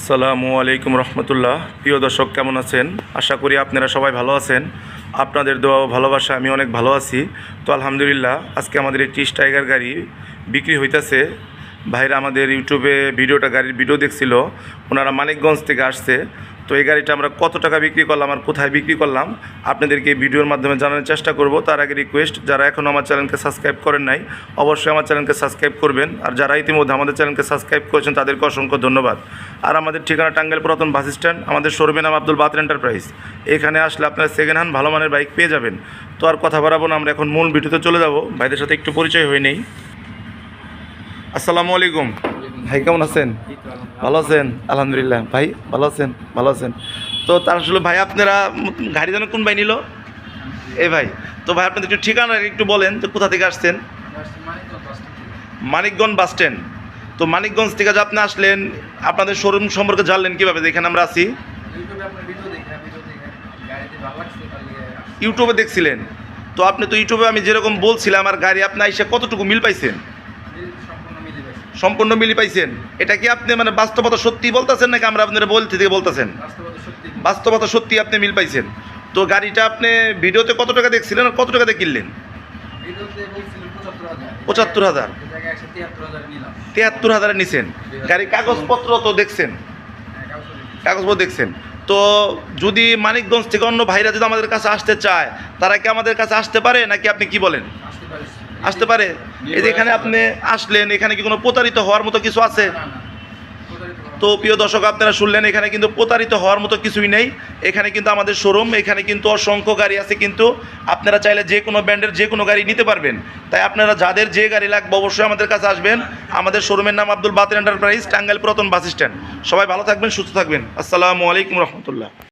আসসালামু আলাইকুম রহমতুল্লাহ। প্রিয় দর্শক, কেমন আছেন? আশা করি আপনারা সবাই ভালো আছেন। আপনাদের দোয়া ভালোবাসা, আমি অনেক ভালো আছি। তো আলহামদুলিল্লাহ, আজকে আমাদের এই টিস টাইগার গাড়ি বিক্রি হইতাছে। ভাইরা আমাদের ইউটিউবে ভিডিওটা গাড়ির ভিডিও দেখছিল। ওনারা মানিকগঞ্জ থেকে আসছে। তো এই গাড়িটা আমরা কত টাকা বিক্রি করলাম আর কোথায় বিক্রি করলাম, আপনাদেরকে ভিডিওর মাধ্যমে জানানোর চেষ্টা করব। তার আগে রিকোয়েস্ট যারা এখনও আমার চ্যানেলকে সাবস্ক্রাইব করেন নাই, অবশ্যই আমার চ্যানেলকে সাবস্ক্রাইব করবেন। আর যারা ইতিমধ্যে আমাদের চ্যানেলকে সাবস্ক্রাইব করেছেন, তাদেরকে অসংখ্য ধন্যবাদ। আর আমাদের ঠিকানা টাঙ্গাইল পুরাতন বাস স্ট্যান্ড, আমাদের শোরুমের নাম আব্দুল বাতর এন্টারপ্রাইজ এখানে আসলে আপনারা সেকেন্ড হ্যান্ড ভালো মানের বাইক পেয়ে যাবেন। তো আর কথা বাড়াবো না, আমরা এখন মূল ভিডিওতে চলে যাব। ভাইদের সাথে একটু পরিচয় হয়ে নেই। আসসালামু আলাইকুম। ভাই, কেমন আছেন? ভালো আছেন? আলহামদুলিল্লাহ। ভাই, ভালো আছেন? ভালো আছেন। তো তার আসলে ভাই, আপনারা গাড়ি যেন কোন ভাই নিল? এই ভাই। তো ভাই, আপনাদের একটু ঠিকানা একটু বলেন, তো কোথা থেকে আসছেন? Manikganj bus stand. তো মানিকগঞ্জ থেকে যে আপনি আসলেন, আপনাদের শোরুম সম্পর্কে জানলেন কীভাবে? যে এখানে আমরা আছি। ইউটিউবে দেখছিলেন। তো আপনি তো ইউটিউবে আমি যেরকম বলছিলাম, আর গাড়ি আপনি এসে কতটুকু মিল পাইছেন? সম্পূর্ণ মিলি পাইছেন। এটা কি আপনি মানে বাস্তবতা সত্যি বলতেছেন নাকি আমরা আপনারা বলতে থেকে বলতেছেন? বাস্তবতা সত্যি। আপনি মিল পাইছেন। তো গাড়িটা আপনি ভিডিওতে কত টাকা দেখছিলেন আর কত টাকাতে কিনলেন? পঁচাত্তর হাজার। তিয়াত্তর হাজারে নিছেন। গাড়ির কাগজপত্র তো দেখছেন। কাগজপত্র দেখছেন। তো যদি মানিকগঞ্জ থেকে অন্য ভাইরা যদি আমাদের কাছে আসতে চায় তারা কি আমাদের কাছে আসতে পারে? নাকি আপনি কি বলেন? আসতে পারে? এই যে এখানে আপনি আসলেন এখানে কি কোনো প্রতারিত হওয়ার মতো কিছু আছে? তো প্রিয় দর্শক আপনারা শুনলেন এখানে কিন্তু প্রতারিত হওয়ার মতো কিছুই নেই। এখানে কিন্তু আমাদের শোরুম এখানে কিন্তু অসংখ্য গাড়ি আছে কিন্তু আপনারা চাইলে যে কোনো ব্র্যান্ডের যে কোনো গাড়ি নিতে পারবেন। তাই আপনারা যাদের যে গাড়ি লাগবে অবশ্যই আমাদের কাছে আসবেন। আমাদের শোরুমের নাম আব্দুল বাতের এন্টারপ্রাইজ টাঙ্গাইল পুরাতন বাস স্ট্যান্ড। সবাই ভালো থাকবেন সুস্থ থাকবেন। আসসালামু আলাইকুম রহমতুল্লাহ।